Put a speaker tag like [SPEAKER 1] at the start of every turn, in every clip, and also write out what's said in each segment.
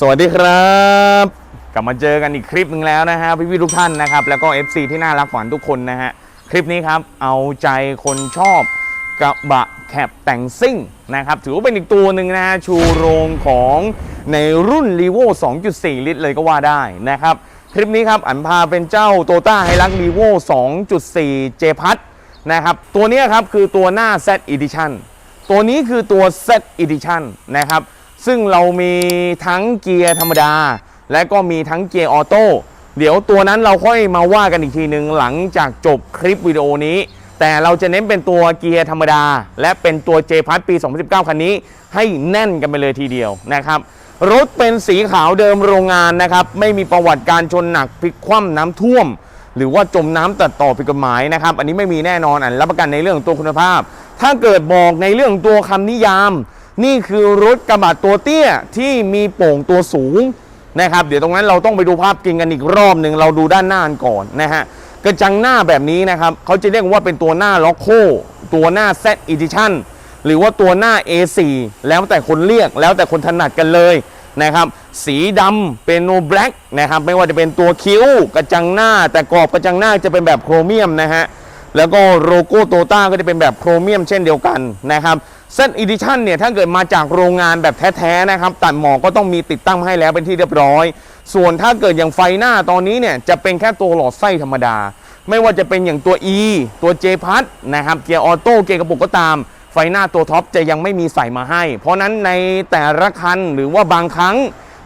[SPEAKER 1] สวัสดีครับ กลับมาเจอกันอีกคลิปหนึ่งแล้วนะฮะพี่ๆทุกท่านนะครับ แล้วก็ FC ที่น่ารักหวานทุกคนนะฮะ คลิปนี้ครับ เอาใจคนชอบกระบะแคบแต่งซิ่งนะครับ ถือว่าเป็นอีกตัวหนึ่งนะฮะชูโรงของในรุ่น r e v o 2.4 ลิตรเลยก็ว่าได้นะครับ คลิปนี้ครับ อันพาเป็นเจ้า t o ต้าไฮรัก r e v o 2.4 J พัทนะครับ ตัวนี้ครับคือตัวหน้า Z Edition ตัวนี้คือตัว Z Edition นะครับ ซึ่งเรามีทั้งเกียร์ธรรมดา และก็มีทั้งเกียร์ออโต้เดี๋ยวตัวนั้นเราค่อยมาว่ากันอีกทีหนึ่งหลังจากจบคลิปวิดีโอนี้ แต่เราจะเน้นเป็นตัวเกียร์ธรรมดา และเป็นตัว J พัทปี 2019 คันนี้ ให้แน่นกันไปเลยทีเดียวนะครับรถเป็นสีขาวเดิมโรงงานนะครับ ไม่มีประวัติการชนหนักพลิกคว่ำน้ำท่วม หรือว่าจมน้ำตัดต่อผิดกฎหมายนะครับ อันนี้ไม่มีแน่นอนอันรับประกันในเรื่องของตัวคุณภาพ ถ้าเกิดบอกในเรื่องของตัวคำนิยาม นี่คือรถกระบะตัวเตี้ยที่มีโป่งตัวสูงนะครับ เดี๋ยวตรงนั้นเราต้องไปดูภาพจริงกันอีกรอบหนึ่งเราดูด้านหน้ากันก่อนนะฮะกระจังหน้าแบบนี้นะครับเขาจะเรียกว่าเป็นตัวหน้าล็อกโคตัวหน้า Z Edition หรือว่าตัวหน้า A4 แล้วแต่คนเรียกแล้วแต่คนถนัดกันเลยนะครับสีดำเป็นโนแบล็กนะครับไม่ว่าจะเป็นตัวคิ้วกระจังหน้า แต่กรอบกระจังหน้าจะเป็นแบบโครเมียมนะฮะแล้วก็โลโก้โตต้าก็จะเป็นแบบโครเมียมเช่นเดียวกันนะครับ เส้นอีดิชั่นเนี่ยถ้าเกิดมาจากโรงงานแบบแท้ๆนะครับตัดหมอกก็ต้องมีติดตั้งให้แล้วเป็นที่เรียบร้อย ส่วนถ้าเกิดอย่างไฟหน้าตอนนี้เนี่ยจะเป็นแค่ตัวหลอดไส้ธรรมดา ไม่ว่าจะเป็นอย่างตัว E ตัว J พัทนะครับเกียร์ออโต้เกียร์กระปุกก็ตาม ไฟหน้าตัวท็อปจะยังไม่มีใส่มาให้ เพราะนั้นในแต่ละคันหรือว่าบางครั้ง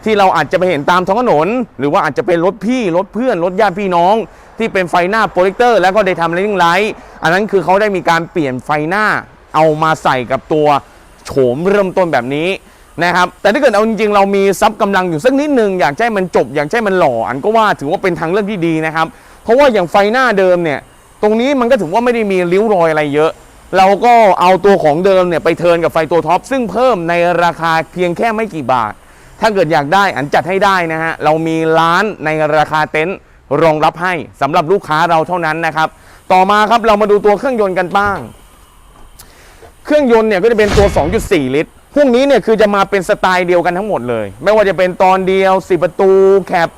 [SPEAKER 1] ที่เราอาจจะไปเห็นตามท้องถนน หรือว่าอาจจะเป็นรถพี่รถเพื่อนรถญาติพี่น้อง ที่เป็นไฟหน้าโปรเจคเตอร์แล้วก็ได้ทำเลนไลท์อันนั้นคือเขาได้มีการเปลี่ยนไฟหน้า เอามาใส่กับตัวโฉมเริ่มต้นแบบนี้นะครับแต่ถ้าเกิดเอาจริงๆเรามีซับกำลังอยู่สักนิดนึงอยากให้มันจบอยากให้มันหล่ออันก็ว่าถือว่าเป็นทางเลือกที่ดีนะครับ เพราะว่าอย่างไฟหน้าเดิมเนี่ย ตรงนี้มันก็ถือว่าไม่ได้มีริ้วรอยอะไรเยอะ เราก็เอาตัวของเดิมเนี่ยไปเทิร์นกับไฟตัวท็อปซึ่งเพิ่มในราคาเพียงแค่ไม่กี่บาท ถ้าเกิดอยากได้อันจัดให้ได้นะฮะเรามีร้านในราคาเต็นท์รองรับให้สำหรับลูกค้าเราเท่านั้นนะครับต่อมาครับเรามาดูตัวเครื่องยนต์กันบ้าง เครื่องยนต์เนี่ยก็จะเป็นตัว 2.4 ลิตร พวกนี้เนี่ยคือจะมาเป็นสไตล์เดียวกันทั้งหมดเลย ไม่ว่าจะเป็นตอนเดียว 4 ประตูแคป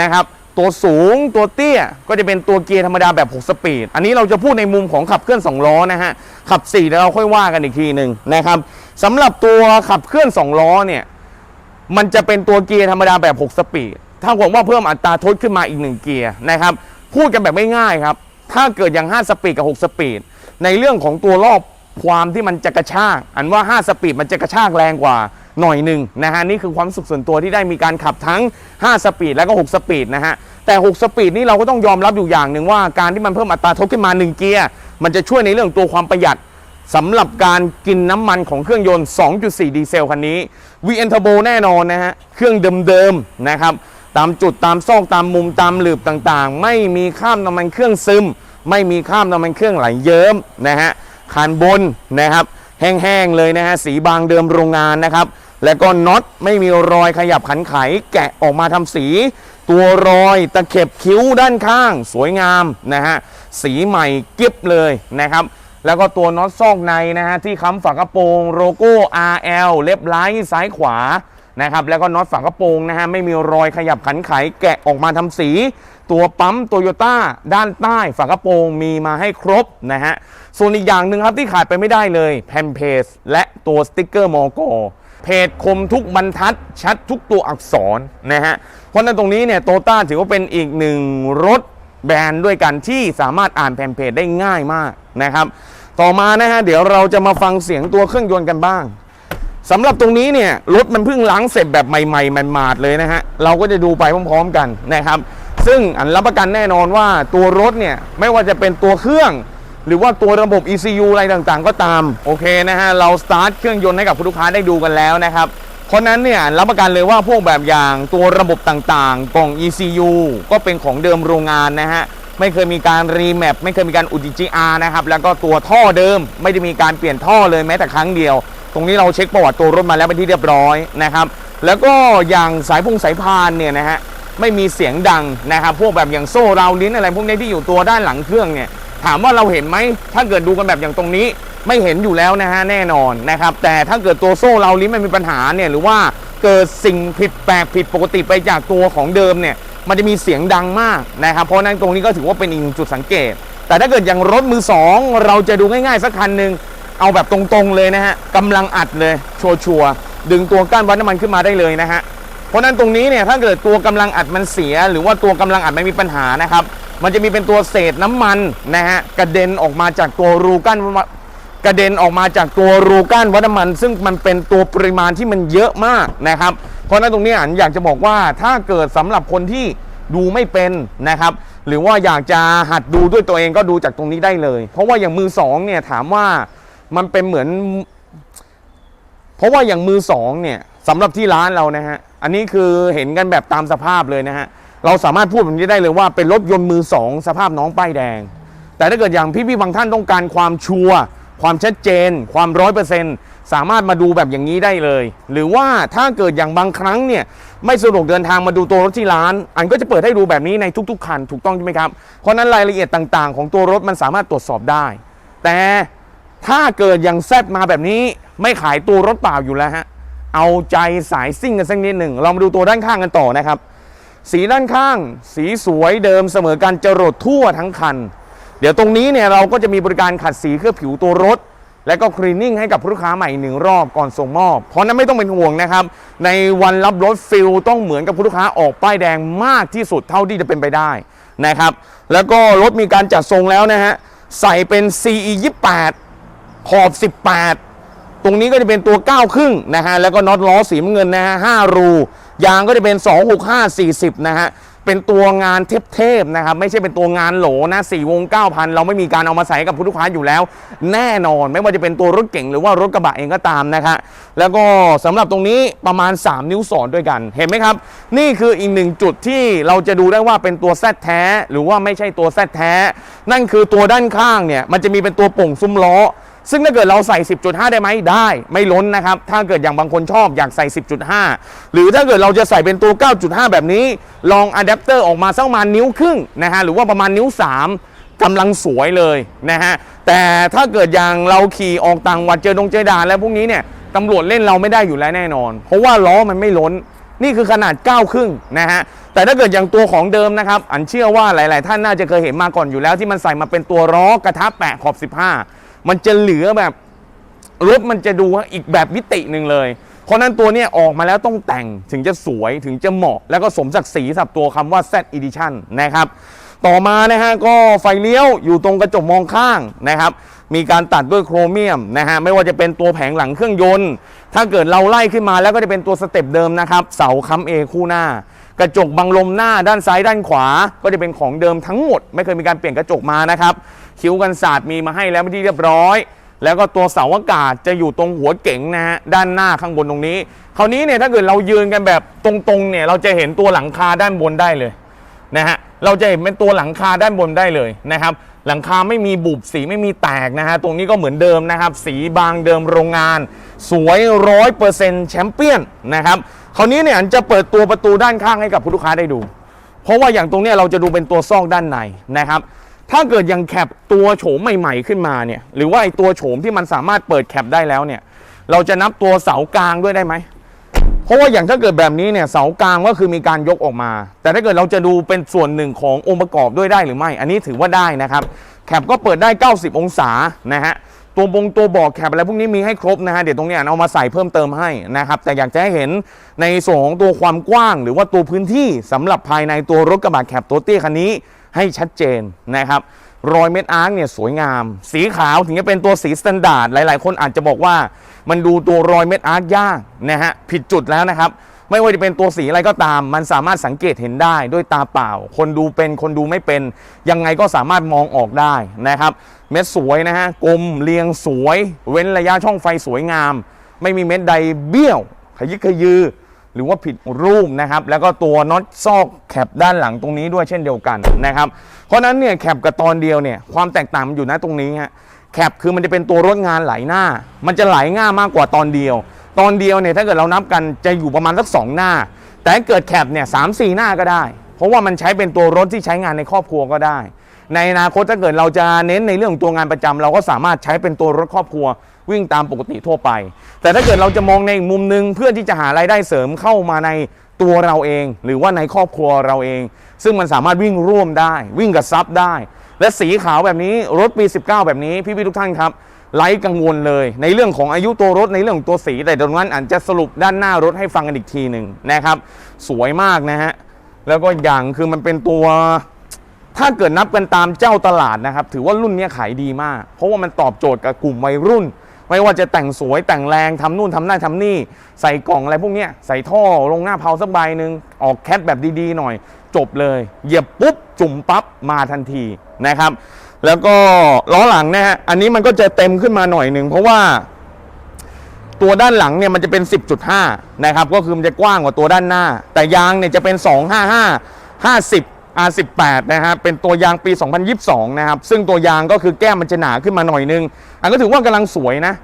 [SPEAKER 1] นะครับ ตัวสูงตัวเตี้ยก็จะเป็นตัวเกียร์ธรรมดาแบบ 6 สปีด อันนี้เราจะพูดในมุมของขับเคลื่อน 2 ล้อนะฮะ ขับ 4 แล้วเราค่อยว่ากันอีกทีหนึ่งนะครับสำหรับตัวขับเคลื่อน 2 ล้อเนี่ย มันจะเป็นตัวเกียร์ธรรมดาแบบ 6 สปีด ถ้าผมว่าเพิ่มอัตราทดขึ้นมาอีก 1 เกียร์นะครับ พูดกันแบบไม่ง่ายครับ ถ้าเกิดอย่าง 5 สปีดกับ 6 สปีด ในเรื่องของตัวรอบ ความที่มันจะกระชากอันว่า 5 สปีดมันจะกระชากแรงกว่าหน่อยหนึ่งนะฮะนี่คือความสุขส่วนตัวที่ได้มีการขับทั้ง 5 สปีดแล้วก็ 6 สปีดนะฮะแต่ 6 สปีดนี่เราก็ต้องยอมรับอยู่อย่างหนึ่งว่าการที่มันเพิ่มอัตราทดขึ้นมา 1 เกียร์มันจะช่วยในเรื่องตัวความประหยัดสำหรับการกินน้ำมันของเครื่องยนต์ 2.4 ดีเซลคันนี้ VN Turbo แน่นอนนะฮะเครื่องเดิมๆนะครับตามจุดตามซอกตามมุมตามหลืบต่างๆ ไม่มีข้ามน้ำมันเครื่องซึม ไม่มีข้ามน้ำมันเครื่องไหลเยิ้มนะฮะ คานบนนะครับ แห้งๆเลยนะฮะสีบางเดิมโรงงานนะครับ แล้วก็น็อตไม่มีรอยขยับขันไข แกะออกมาทำสี ตัวรอยตะเข็บคิ้วด้านข้าง สวยงามนะฮะสีใหม่กิ๊บเลยนะครับแล้วก็ตัวน็อตซอกในนะฮะที่ค้ำฝากระโปรงโลโก้ RL เล็บไลท์ซ้ายขวานะครับแล้วก็น็อตฝากระโปรงนะฮะไม่มีรอยขยับขันไขแกะออกมาทำสี ตัวปั๊มโตโยต้าด้านใต้ฝากระโปรงมีมาให้ครบนะฮะ ส่วนอีกอย่างหนึ่งครับที่ขาดไปไม่ได้เลยแผ่นเพจและตัวสติ๊กเกอร์มอกเพจคมทุกบรรทัด ชัดทุกตัวอักษรนะฮะ เพราะนั้นตรงนี้เนี่ยโตต้าถือว่าเป็นอีกหนึ่งรถแบรนด์ด้วยกันที่สามารถอ่านแผ่นเพจได้ง่ายมากนะครับ ต่อมานะฮะเดี๋ยวเราจะมาฟังเสียงตัวเครื่องยนต์กันบ้างสำหรับตรงนี้เนี่ยรถมันเพิ่งล้างเสร็จแบบใหม่ๆมันมาดเลยนะฮะเราก็จะดูไปพร้อมๆกันนะครับ ซึ่งอันรับประกันแน่นอนว่าตัวรถเนี่ยไม่ว่าจะเป็นตัวเครื่อง หรือว่าตัวระบบ ECU อะไรต่างๆ ก็ตามโอเคนะฮะเราสตาร์ทเครื่องยนต์ให้กับลูกค้าได้ดูกันแล้วนะครับเพราะนั้นเนี่ยรับประกันเลยว่าพวกแบบอย่างตัวระบบต่างๆกล่อง ECU ก็เป็นของเดิมโรงงานนะฮะไม่เคยมีการรีแมปไม่เคยมีการอุด GR นะครับแล้วก็ตัวท่อเดิมไม่ได้มีการเปลี่ยนท่อเลยแม้แต่ครั้งเดียว ตรงนี้เราเช็คประวัติตัวรถมาแล้วเป็นที่เรียบร้อยนะครับแล้วก็อย่างสายพงสายพานเนี่ยนะฮะ ไม่มีเสียงดังนะครับพวกแบบอย่างโซ่ราวลิ้นอะไรพวกนี้ที่อยู่ตัวด้านหลังเครื่องเนี่ยถามว่าเราเห็นไหมถ้าเกิดดูกันแบบอย่างตรงนี้ไม่เห็นอยู่แล้วนะฮะแน่นอนนะครับแต่ถ้าเกิดตัวโซ่เราลิ้นมันมีปัญหาเนี่ยหรือว่าเกิดสิ่งผิดแปลกผิดปกติไปจากตัวของเดิมเนี่ยมันจะมีเสียงดังมากนะครับเพราะนั้นตรงนี้ก็ถือว่าเป็นอีกหนึ่งจุดสังเกต แต่ถ้าเกิดอย่างรถมือสองเราจะดูง่ายๆสักคันหนึ่งเอาแบบตรงๆเลยนะฮะกำลังอัดเลยชัวร์ๆดึงตัวก้านวัดน้ำมันขึ้นมาได้เลยนะฮะ เพราะนั้นตรงนี้เนี่ยถ้าเกิดตัวกำลังอัดมันเสีย หรือว่าตัวกำลังอัดไม่มีปัญหานะครับ มันจะมีเป็นตัวเศษน้ำมันนะฮะกระเด็นออกมาจากตัวรูกั้นกระเด็นออกมาจากตัวรูก้านวัดน้ำมัน ซึ่งมันเป็นตัวปริมาณที่มันเยอะมากนะครับ เพราะนั้นตรงนี้อันอยากจะบอกว่าถ้าเกิดสำหรับคนที่ดูไม่เป็นนะครับ หรือว่าอยากจะหัดดูด้วยตัวเองก็ดูจากตรงนี้ได้เลย เพราะว่าอย่างมือสองเนี่ยถามว่ามันเป็นเหมือน เพราะว่าอย่างมือสองเนี่ยสำหรับที่ร้านเรานะฮะ อันนี้คือเห็นกันแบบตามสภาพเลยนะฮะ เราสามารถพูดแบบนี้ได้เลยว่าเป็นรถยนต์มือสองสภาพน้องป้ายแดง แต่ถ้าเกิดอย่างพี่ๆบางท่านต้องการความชัวร์ความชัดเจน ความร้อยเปอร์เซ็นต์สามารถมาดูแบบอย่างนี้ได้เลย หรือว่าถ้าเกิดอย่างบางครั้งเนี่ยไม่สะดวกเดินทางมาดูตัวรถที่ร้าน อันก็จะเปิดให้ดูแบบนี้ในทุกๆคันถูกต้องใช่ไหมครับ เพราะนั้นรายละเอียดต่างๆ ของตัวรถมันสามารถตรวจสอบได้ แต่ถ้าเกิดอย่างแซดมาแบบนี้ไม่ขายตัวรถเปล่าอยู่แล้วฮะ เอาใจสายซิ่งกันสักนิดหนึ่ง เรามาดูตัวด้านข้างกันต่อนะครับ สีด้านข้าง สีสวยเดิมเสมอกันจรดทั่วทั้งคัน เดี๋ยวตรงนี้เนี่ยเราก็จะมีบริการขัดสีเคลือบผิวตัวรถ และก็คลีนนิ่งให้กับลูกค้าใหม่หนึ่งรอบก่อนส่งมอบ เพราะนั้นไม่ต้องเป็นห่วงนะครับ ในวันรับรถฟิลต้องเหมือนกับลูกค้าออกป้ายแดงมากที่สุดเท่าที่จะเป็นไปได้นะครับ แล้วก็รถมีการจัดทรงแล้วนะฮะใส่เป็น CE 28ขอบ 18 ตรงนี้ก็จะเป็นตัว9ครึ่งนะฮะแล้วก็น็อตล้อสีเงินนะฮะ5รูยางก็จะเป็น 265 40 นะฮะเป็นตัวงานเทพๆนะครับไม่ใช่เป็นตัวงานโหลนะ4วง9,000เราไม่มีการเอามาใส่กับผู้ลูกค้าอยู่แล้ว แน่นอนไม่ว่าจะเป็นตัวรถเก่งหรือว่ารถกระบะเองก็ตามนะคะแล้วก็สำหรับตรงนี้ประมาณ 3 นิ้วสอนด้วยกันเห็นไหมครับ นี่คืออีกหนึ่งจุดที่เราจะดูได้ว่าเป็นตัวแซดแท้ หรือว่าไม่ใช่ตัวแซดแท้ นั่นคือตัวด้านข้างเนี่ยมันจะมีเป็นตัวป่งซุ้มล้อ ซึ่งถ้าเกิดเราใส่ 10.5 ได้ไหมได้ ไม่ล้นนะครับ ถ้าเกิดอย่างบางคนชอบอยากใส่ 10.5 หรือถ้าเกิดเราจะใส่เป็นตัว 9.5 แบบนี้ ลองอะแดปเตอร์ออกมาสักประมาณนิ้วครึ่งนะฮะหรือว่าประมาณนิ้ว 3กำลังสวยเลยนะฮะ แต่ถ้าเกิดอย่างเราขี่ออกต่างวัดเจอดงเจอดานแล้วพวกนี้เนี่ยตำรวจเล่นเราไม่ได้อยู่แล้วแน่นอน เพราะว่าล้อมันไม่ล้น นี่คือขนาด 9 ครึ่งนะฮะ แต่ถ้าเกิดอย่างตัวของเดิมนะครับ อันเชื่อว่าหลาย ๆ ท่านน่าจะเคยเห็นมาก่อนอยู่แล้วที่มันใส่มาเป็นตัวล้อกระทะแปะขอบ 15 มันจะเหลือแบบรถมันจะดูอีกแบบมิติหนึ่งเลย เพราะนั้นตัวนี้ออกมาแล้วต้องแต่งถึงจะสวยถึงจะเหมาะ แล้วก็สมศักดิ์ศรีสับตัวคำว่า Z Edition นะครับ ต่อมานะฮะก็ไฟเลี้ยวอยู่ตรงกระจกมองข้างนะครับ มีการตัดด้วยโครเมียมนะฮะไม่ว่าจะเป็นตัวแผงหลังเครื่องยนต์ ถ้าเกิดเราไล่ขึ้นมาแล้วก็จะเป็นตัวสเต็ปเดิมนะครับ เสาค้ำเอคู่หน้า กระจกบังลมหน้าด้านซ้ายด้านขวา ก็จะเป็นของเดิมทั้งหมด ไม่เคยมีการเปลี่ยนกระจกมานะครับ คิ้วกันศาสตร์มีมาให้แล้วเป็นที่เรียบร้อย แล้วก็ตัวเสาอากาศจะอยู่ตรงหัวเก๋งนะฮะด้านหน้าข้างบนตรงนี้ คราวนี้เนี่ยถ้าเกิดเรายืนกันแบบตรงๆเนี่ยเราจะเห็นตัวหลังคาด้านบนได้เลยนะฮะเราจะเห็นเป็นตัวหลังคาด้านบนได้เลยนะครับหลังคาไม่มีบุบสีไม่มีแตกนะฮะตรงนี้ก็เหมือนเดิมนะครับ สีบางเดิมโรงงาน สวยร้อยเปอร์เซ็นต์แชมเปี้ยนนะครับ คราวนี้เนี่ยอันจะเปิดตัวประตูด้านข้างให้กับผู้ลูกค้าได้ดู เพราะว่าอย่างตรงเนี้ยเราจะดูเป็นตัวซอกด้านในนะครับ ถ้าเกิดยังแคปตัวโฉมใหม่ ๆขึ้นมาเนี่ย หรือว่าไอตัวโฉมที่มันสามารถเปิดแคปได้แล้วเนี่ย เราจะนับตัวเสากลางด้วยได้ไหม เพราะว่าอย่างถ้าเกิดแบบนี้เนี่ยเสากลางก็คือมีการยกออกมา แต่ถ้าเกิดเราจะดูเป็นส่วนหนึ่งขององค์ประกอบด้วยได้หรือไม่ อันนี้ถือว่าได้นะครับ แคปก็เปิดได้ 90 องศานะฮะ ตัวบงตัวบอกแคปอะไรพวกนี้มีให้ครบนะฮะเดี๋ยวตรงนี้เอามาใส่เพิ่มเติมให้นะครับแต่อยากจะให้เห็นในส่วนของตัวความกว้าง หรือว่าตัวพื้นที่สำหรับภายในตัวรถกระบะแคปตัวเตี้ยคันนี้ให้ชัดเจนนะครับรอยเม็ดอาร์คเนี่ยสวยงาม สีขาวถึงจะเป็นตัวสีสแตนดาร์ดหลาย ๆ คนอาจจะบอกว่า มันดูตัวรอยเม็ดอาร์คยากนะฮะผิดจุดแล้วนะครับ ไม่ว่าจะเป็นตัวสีอะไรก็ตาม มันสามารถสังเกตเห็นได้ด้วยตาเปล่า คนดูเป็นคนดูไม่เป็น ยังไงก็สามารถมองออกได้นะครับ เม็ดสวยนะฮะกลมเรียงสวย เว้นระยะช่องไฟสวยงาม ไม่มีเม็ดใดเบี้ยวขยิกขยือ หรือว่าผิดรูปนะครับ แล้วก็ตัวน็อตซอกแคปด้านหลังตรงนี้ด้วยเช่นเดียวกันนะครับเพราะฉะนั้นเนี่ยแคปกับตอนเดียวเนี่ยความแตกต่างมันอยู่นะตรงนี้ฮะแคปคือมันจะเป็นตัวรถงานไหลหน้า มันจะไหลง่ามากกว่าตอนเดียว ตอนเดียวเนี่ยถ้าเกิดเรานับกันจะอยู่ประมาณสักสองหน้า แต่เกิดแคปเนี่ยสามสี่หน้าก็ได้ เพราะว่ามันใช้เป็นตัวรถที่ใช้งานในครอบครัวก็ได้ ในอนาคตถ้าเกิดเราจะเน้นในเรื่องของตัวงานประจำเราก็สามารถใช้เป็นตัวรถครอบครัววิ่งตามปกติทั่วไป แต่ถ้าเกิดเราจะมองในอีกมุมหนึ่งเพื่อที่จะหารายได้เสริมเข้ามาในตัวเราเอง หรือว่าในครอบครัวเราเอง ซึ่งมันสามารถวิ่งร่วมได้ วิ่งกับซับได้ และสีขาวแบบนี้รถปี 19 แบบนี้พี่ๆทุกท่านครับ ไร้กังวลเลย ในเรื่องของอายุตัวรถในเรื่องของตัวสี แต่ตรงนั้นอาจจะสรุปด้านหน้ารถให้ฟังกันอีกทีหนึ่งนะครับ สวยมากนะฮะแล้วก็อย่างคือมันเป็นตัว ถ้าเกิดนับกันตามเจ้าตลาดนะครับ ถือว่ารุ่นนี้ขายดีมาก เพราะว่ามันตอบโจทย์กับกลุ่มวัยรุ่น ไม่ว่าจะแต่งสวยแต่งแรงทำนู่นทำนั่นทำนี่ ใส่กล่องอะไรพวกนี้ใส่ท่อลงหน้าเพาสักใบหนึ่งออกแคทแบบดีๆหน่อย จบเลย เหยียบปุ๊บจุ่มปั๊บมาทันทีนะครับ แล้วก็ล้อหลังนะฮะอันนี้มันก็จะเต็มขึ้นมาหน่อยหนึ่งเพราะว่า ตัวด้านหลังเนี่ยมันจะเป็น 10.5 นะครับ ก็คือมันจะกว้างกว่าตัวด้านหน้า แต่ยางเนี่ยจะเป็น 255 50 R18 นะฮะเป็นตัวยางปี 2022 นะครับ ซึ่งตัวยางก็คือแก้มมันจะหนาขึ้นมาหน่อยนึง อันก็ถือว่ากำลังสวยนะ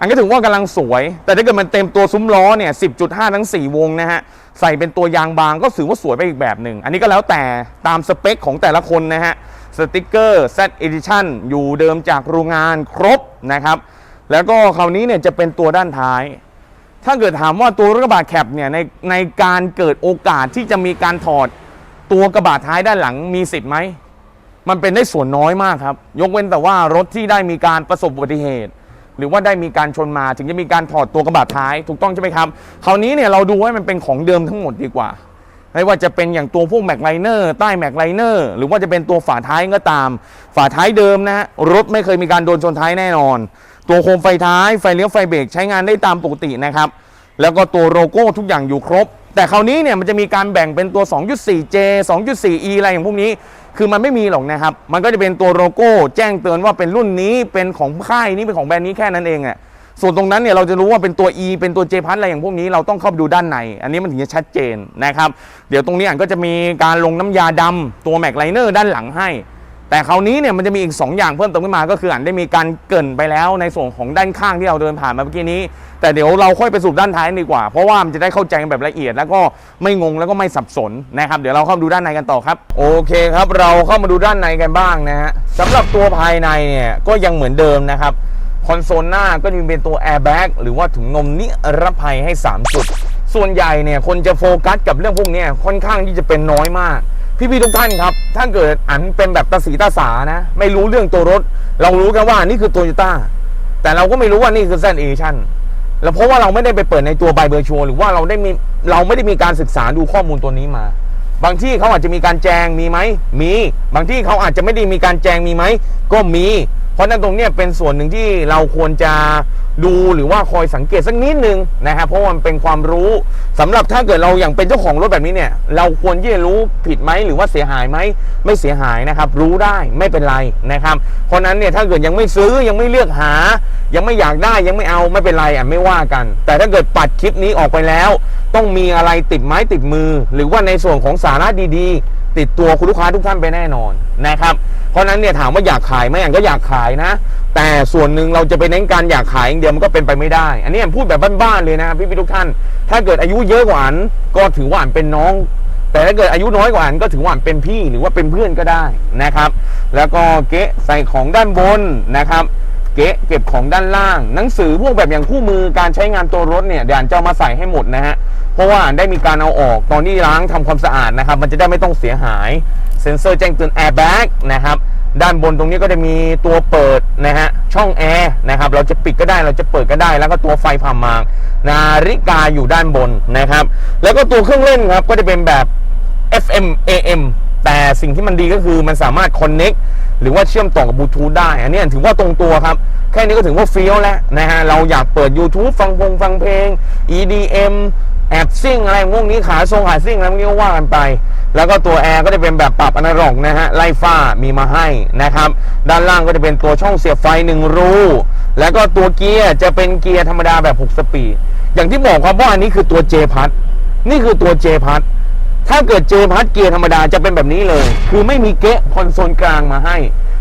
[SPEAKER 1] อันก็ถือว่ากำลังสวย แต่ถ้าเกิดมันเต็มตัวซุ้มล้อเนี่ย 10.5 ทั้ง 4 วงนะฮะใส่เป็นตัวยางบางก็ถือว่าสวยไปอีกแบบหนึ่งอันนี้ก็แล้วแต่ตามสเปคของแต่ละคนนะฮะ สติกเกอร์ Z Edition อยู่เดิมจากโรงงานครบนะครับ แล้วก็คราวนี้เนี่ยจะเป็นตัวด้านท้าย ถ้าเกิดถามว่าตัวรถกระบะแคปเนี่ยในในการเกิดโอกาสที่จะมีการถอดตัวกระบะท้ายด้านหลังมีสิทธิ์ไหม มันเป็นได้ส่วนน้อยมากครับ ยกเว้นแต่ว่ารถที่ได้มีการประสบอุบัติเหตุ หรือว่าได้มีการชนมาถึงจะมีการถอดตัวกระบะท้าย ถูกต้องใช่ไหมครับ คราวนี้เนี่ยเราดูให้มันเป็นของเดิมทั้งหมดดีกว่า ไม่ว่าจะเป็นอย่างตัวพวกแม็กไลเนอร์ใต้แม็กไลเนอร์หรือว่าจะเป็นตัวฝาท้ายก็ตาม ฝาท้ายเดิมนะฮะรถไม่เคยมีการโดนชนท้ายแน่นอน ตัวโคมไฟท้ายไฟเลี้ยวไฟเบรกใช้งานได้ตามปกตินะครับแล้วก็ตัวโลโก้ทุกอย่างอยู่ครบ แต่คราวนี้เนี่ยมันจะมีการแบ่งเป็นตัว 2.4J 2.4E อะไรอย่างพวกนี้ คือมันไม่มีหรอกนะครับ มันก็จะเป็นตัวโลโก้แจ้งเตือนว่าเป็นรุ่นนี้เป็นของค่ายนี้เป็นของแบรนด์นี้แค่นั้นเองอะ ส่วนตรงนั้นเนี่ยเราจะรู้ว่าเป็นตัว E เป็นตัว J พัทอะไรอย่างพวกนี้เราต้องเข้าไปดูด้านใน อันนี้มันถึงจะชัดเจนนะครับเดี๋ยวตรงนี้อะก็จะมีการลงน้ำยาดำตัวแม็กไลเนอร์ด้านหลังให้ แต่คราวนี้เนี่ยมันจะมีอีก 2 อย่างเพิ่มเติมขึ้นมา ก็คืออันได้มีการเกินไปแล้วในส่วนของด้านข้างที่เราเดินผ่านมาเมื่อกี้นี้ แต่เดี๋ยวเราค่อยไปสู่ด้านท้ายดีกว่า เพราะว่ามันจะได้เข้าใจกันแบบละเอียด แล้วก็ไม่งงแล้วก็ไม่สับสนนะครับเดี๋ยวเราเข้ามาดูด้านในกันต่อครับ โอเคครับ เราเข้ามาดูด้านในกันบ้างนะฮะสำหรับตัวภายในเนี่ยก็ยังเหมือนเดิมนะครับ คอนโซลหน้าก็จะเป็นตัวแอร์แบ็กหรือว่าถุงนมนิรภัยให้ 3 จุด ส่วนใหญ่เนี่ยคนจะโฟกัสกับเรื่องพวกนี้ค่อนข้างที่จะเป็นน้อยมาก พี่ๆทุกท่านครับ ถ้าเกิดอันเป็นแบบตาสีตาสานะ ไม่รู้เรื่องตัวรถ เรารู้กันว่านี่คือโตโยต้าแต่เราก็ไม่รู้ว่านี่คือแซนเอชั่นแล้วเพราะว่าเราไม่ได้ไปเปิดในตัวไบเบอร์ชัวหรือว่าเราได้มีเราไม่ได้มีการศึกษาดูข้อมูลตัวนี้มา บางที่เขาอาจจะมีการแจงมีไหมมี บางที่เขาอาจจะไม่ได้มีการแจงมีไหมก็มี เพราะนั้นตรงนี้เป็นส่วนหนึ่งที่เราควรจะดูหรือว่าคอยสังเกตสักนิดนึงนะครับเพราะมันเป็นความรู้สำหรับถ้าเกิดเราอย่างเป็นเจ้าของรถแบบนี้เนี่ยเราควรที่จะรู้ผิดไหมหรือว่าเสียหายไหมไม่เสียหายนะครับ รู้ได้ไม่เป็นไรนะครับ เพราะนั้นเนี่ยถ้าเกิดยังไม่ซื้อยังไม่เลือกหา ยังไม่อยากได้ยังไม่เอาไม่เป็นไรอะไม่ว่ากัน แต่ถ้าเกิดปัดคลิปนี้ออกไปแล้ว ต้องมีอะไรติดไม้ติดมือ หรือว่าในส่วนของสาระดีๆ ติดตัวคุณลูกค้าทุกท่านไปแน่นอนนะครับ ราะนั้นเนี่ยถามว่าอยากขายไหมอันก็อยากขายนะ แต่ส่วนหนึ่งเราจะไปเน้นการอยากขายอย่างเดียวมันก็เป็นไปไม่ได้ อันนี้พูดแบบบ้านๆเลยนะพี่พี่ๆทุกท่าน ถ้าเกิดอายุเยอะกว่าอันก็ถือว่าอันเป็นน้อง แต่ถ้าเกิดอายุน้อยกว่าอันก็ถือว่าอันเป็นพี่หรือว่าเป็นเพื่อนก็ได้นะครับ แล้วก็เก๊ะใส่ของด้านบนนะครับเก๊เก็บของด้านล่าง หนังสือพวกแบบอย่างคู่มือการใช้งานตัวรถเนี่ยเดี๋ยวอันจะมาใส่ให้หมดนะฮะเพราะว่าอันได้มีการเอาออกตอนที่ล้างทำความสะอาดนะครับ มันจะได้ไม่ต้องเสียหาย ซ็นเซอร์แจ้งเตือนแอร์แบ็กนะครับด้านบนตรงนี้ก็จะมีตัวเปิดนะฮะช่องแอร์นะครับเราจะปิดก็ได้เราจะเปิดก็ได้ แล้วก็ตัวไฟผ่ามางนาฬิกาอยู่ด้านบนนะครับ แล้วก็ตัวเครื่องเล่นครับก็จะเป็นแบบ FM AM แต่สิ่งที่มันดีก็คือมันสามารถ connect หรือว่าเชื่อมต่อกับบลูทูธได้ อันนี้ถือว่าตรงตัวครับ แค่นี้ก็ถือว่าเฟี้ยวแล้วนะฮะ เราอยากเปิด YouTube ฟังพงฟังเพลง EDM แอบซิ่งอะไรพวกนี้ขาทรงขาซิ่งอะไรพวกนี้ว่ากันไป แล้วก็ตัวแอร์ก็จะเป็นแบบปรับอนาล็อกนะฮะไล่ฟ้ามีมาให้นะครับ ด้านล่างก็จะเป็นตัวช่องเสียบไฟหนึ่งรูแล้วก็ตัวเกียร์จะเป็นเกียร์ธรรมดาแบบ 6 สปีดอย่างที่บอกครับว่าอันนี้คือตัว J พัดนี่คือตัว J พัดถ้าเกิดเจพัดเกียร์ธรรมดาจะเป็นแบบนี้เลย คือไม่มีเกะคอนโซลกลางมาให้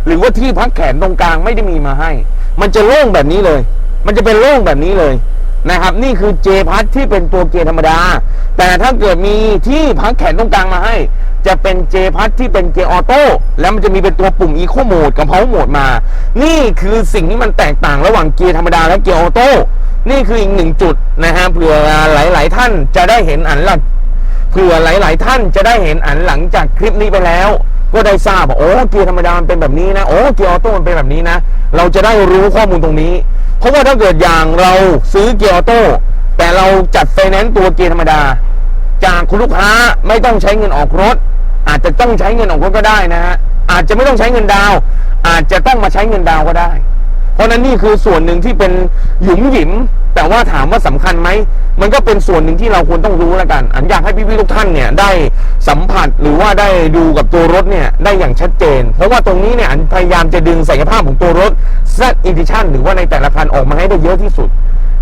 [SPEAKER 1] หรือว่าที่พักแขนตรงกลางไม่ได้มีมาให้ มันจะโล่งแบบนี้เลย มันจะเป็นโล่งแบบนี้เลย นะครับ นี่คือเจพัดที่เป็นตัวเกียร์ธรรมดา แต่ถ้าเกิดมีที่พักแขนตรงกลางมาให้จจะเป็นเจพัทที่เป็นเกียร์ออโต้แล้วมันจะมีเป็นตัวปุ่มอีโคโหมดกับเพาโหมดมา นี่คือสิ่งที่มันแตกต่างระหว่างเกียร์ธรรมดาและเกียร์ออโต้นี่คืออีกหนึ่งจุดนะฮะเผื่อหลาย ๆ ท่านจะได้เห็นอันหลังเผื่อหลาย ๆ ท่านจะได้เห็นอันหลังจากคลิปนี้ไปแล้ว ก็ได้ทราบว่าโอ้เกียร์ธรรมดามันเป็นแบบนี้นะโอ้เกียร์ออโต้มันเป็นแบบนี้นะ เราจะได้รู้ข้อมูลตรงนี้ เพราะว่าถ้าเกิดอย่างเราซื้อเกียร์ออโต้แต่เราจัดไฟแนนซ์ตัวเกียร์ธรรมดา จากคุณลูกค้าไม่ต้องใช้เงินออกรถ อาจจะต้องใช้เงินออกรถก็ได้นะฮะอาจจะไม่ต้องใช้เงินดาว อาจจะต้องมาใช้เงินดาวก็ได้ เพราะนั้นนี่คือส่วนหนึ่งที่เป็นหยุมหยิม แต่ว่าถามว่าสำคัญไหม มันก็เป็นส่วนหนึ่งที่เราควรต้องรู้แล้วกัน อันอยากให้พี่ๆทุกท่านเนี่ยได้สัมผัสหรือว่าได้ดูกับตัวรถเนี่ยได้อย่างชัดเจน เพราะว่าตรงนี้เนี่ยอันพยายามจะดึงศักยภาพของตัวรถ Z Edition หรือว่าในแต่ละคันออกมาให้ได้เยอะที่สุด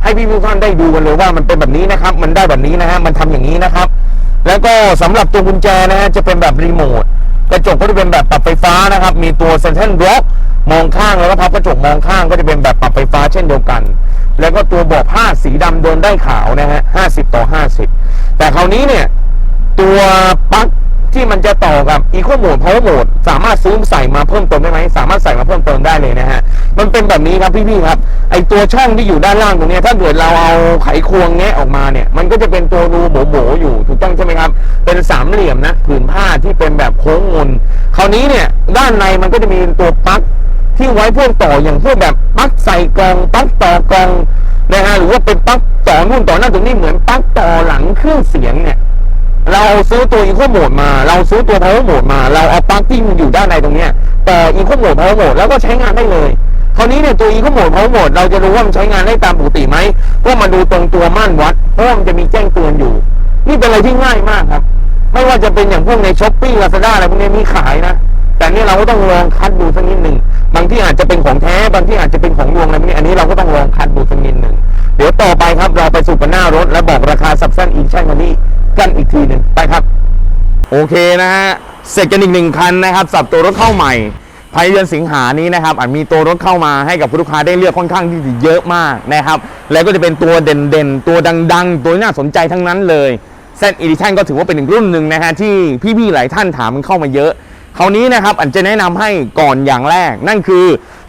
[SPEAKER 1] ให้พี่ๆทุกท่านได้ดูกันเลยว่ามันเป็นแบบนี้นะครับ มันได้แบบนี้นะฮะมันทำอย่างนี้นะครับ แล้วก็สำหรับตัวกุญแจนะฮะจะเป็นแบบรีโมทกระจกก็จะเป็นแบบปรับไฟฟ้านะครับ มีตัวเซนเทนบล็อกมองข้างแล้วก็พับกระจกมองข้างก็จะเป็นแบบปรับไฟฟ้าเช่นเดียวกัน แล้วก็ตัวเบาะ ผ้าสีดนได้ขาวนะฮะ50ต่อ50แต่คราวนี้เนี่ย ตัวปลั๊กที่มันจะต่อกับ Eco Mode Power Mode สามารถซื้อใส่มาเพิ่มเติมได้ไหมสามารถใส่มาเพิ่มเติมได้เลยนะฮะมันเป็นแบบนี้ครับพี่ๆครับไอตัวช่องที่อยู่ด้านล่างตรงนี้ถ้าเกิดเราเอาไขควงแงะออกมาเนี่ย มันก็จะเป็นตัวรูโบๆอยู่ถูกต้องใช่ไหมครับ เป็นสามเหลี่ยมนะผืนผ้าที่เป็นแบบโค้งมนคราวนี้เนี่ยด้านในมันก็จะมีตัวปลั๊กที่ไว้พวกต่ออย่างพวกแบบปลั๊กใส่กล่องปลั๊กต่อกล่อง นะฮะหรือว่าเป็นปลั๊กต่อนู่นต่อนั่นตรงนี้เหมือนปลั๊กต่อหลังเครื่องเสียงเนี่ยเราซื้อตัวอีโคโหมดมา เราซื้อตัว power mode มา เราเอาปลั๊กที่มันอยู่ด้านในตรงเนี้ยแต่อีโคโหมด power mode แล้วก็ใช้งานได้เลยคราวนี้เนี่ยตัวอีโคโหมด power mode เราจะรู้ว่ามันใช้งานได้ตามปกติไหมก็มาดูตรงตัวม่านวัดเพราะมันจะมีแจ้งเตือนอยู่ นี่เป็นอะไรที่ง่ายมากครับ ไม่ว่าจะเป็นอย่างพวกในช้อปปี้ลาซาด้าอะไรพวกนี้มีขายนะ แต่เนี่ยเราก็ต้องลองคัดดูสักนิดหนึ่ง บางที่อาจจะเป็นของแท้บางที่อาจจะเป็นของลวงอะไรพวกนี้อันนี้เราก็ต้องลองคัดดูสักนิดหนึ่งเดี๋ยวต่อไปครับเราไปสู่กันหน้ารถ และบอกราคาซับซันอินชั่นวันนี้กันอีกทีหนึ่งไปครับ โอเคนะฮะเสร็จกันอีกหนึ่งคันนะครับสับตัวรถเข้าใหม่ภายเดือนสิงหานี้นะครับอาจมีตัวรถเข้ามาให้กับผู้ลูกค้าได้เลือกค่อนข้างที่จะเยอะมากนะครับ แล้วก็จะเป็นตัวเด่นๆ ตัวดัง ๆ ตัวน่าสนใจทั้งนั้นเลย Z Edition ก็ถือว่าเป็นอีกรุ่นหนึ่งนะฮะที่พี่ๆหลายท่านถามมันเข้ามาเยอะ คราวนี้นะครับอันจะแนะนำให้ก่อนอย่างแรก นั่นคือ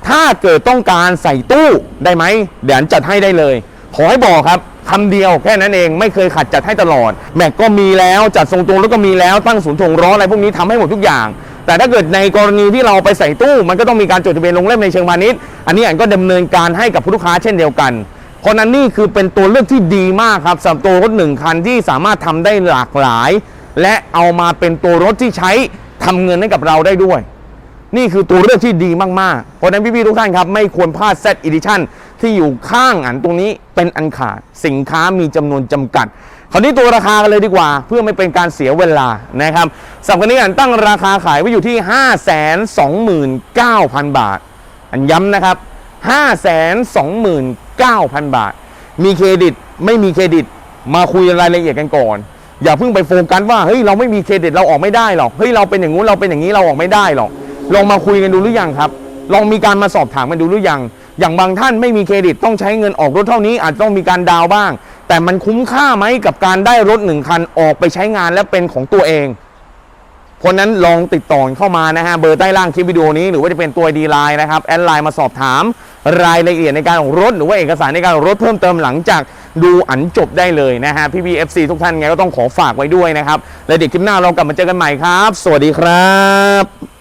[SPEAKER 1] ถ้าเกิดต้องการใส่ตู้ได้ไหมเดี๋ยวอันจัดให้ได้เลย ขอให้บอกครับคำเดียวแค่นั้นเองไม่เคยขัดจัดให้ตลอด แม็กก็มีแล้วจัดทรงตัวรถก็มีแล้วตั้งศูนย์ถ่วงล้ออะไรพวกนี้ทำให้หมดทุกอย่าง แต่ถ้าเกิดในกรณีที่เราไปใส่ตู้ มันก็ต้องมีการจดทะเบียนลงเล่มในเชิงพาณิชย์อันนี้อันก็ดำเนินการให้กับผู้ลูกค้าเช่นเดียวกันเพราะนั้นนี่คือเป็นตัวเลือกที่ดีมากครับสำหรับตัวรถหนึ่งคันที่สามารถทำได้หลากหลาย และเอามาเป็นตัวรถที่ใช้ ทำเงินให้กับเราได้ด้วย นี่คือตัวเลือกที่ดีมาก ๆ เพราะนั้นพี่ๆทุกท่านครับไม่ควรพลาด Z Edition ที่อยู่ข้างอันตรงนี้เป็นอันขาดสินค้ามีจำนวนจำกัดคราวนี้ตัวราคากันเลยดีกว่า เพื่อไม่เป็นการเสียเวลานะครับสำหรับคันนี้อันตั้งราคาขายไว้อยู่ที่ 529,000 บาท อันย้ำนะครับ 529,000 บาท มีเครดิตไม่มีเครดิตมาคุยรายละเอียดกันก่อน อย่าเพิ่งไปโฟกัสว่าเฮ้ยเราไม่มีเครดิตเราออกไม่ได้หรอกเฮ้ยเราเป็นอย่างงู้นเราเป็นอย่างนี้เราออกไม่ได้หรอกลองมาคุยกันดูหรือยังครับ ลองมีการมาสอบถามกันดูหรือยัง อย่างบางท่านไม่มีเครดิตต้องใช้เงินออกรถเท่านี้ อาจต้องมีการดาวบ้าง แต่มันคุ้มค่าไหมกับการได้รถหนึ่งคันออกไปใช้งานและเป็นของตัวเองเพราะนั้นลองติดต่อเข้ามานะฮะเบอร์ใต้ล่างคลิปวิดีโอนี้หรือว่าจะเป็นตัวดีไลน์นะครับแอดไลน์มาสอบถามรายละเอียดในการออกรถหรือว่าเอกสารในการออกรถเพิ่มเติมหลังจาก ดูอันจบได้เลยนะฮะพี่พีเอฟซีทุกท่านไงก็ต้องขอฝากไว้ด้วยนะครับ และเด็กคลิปหน้าเรากลับมาเจอกันใหม่ครับ สวัสดีครับ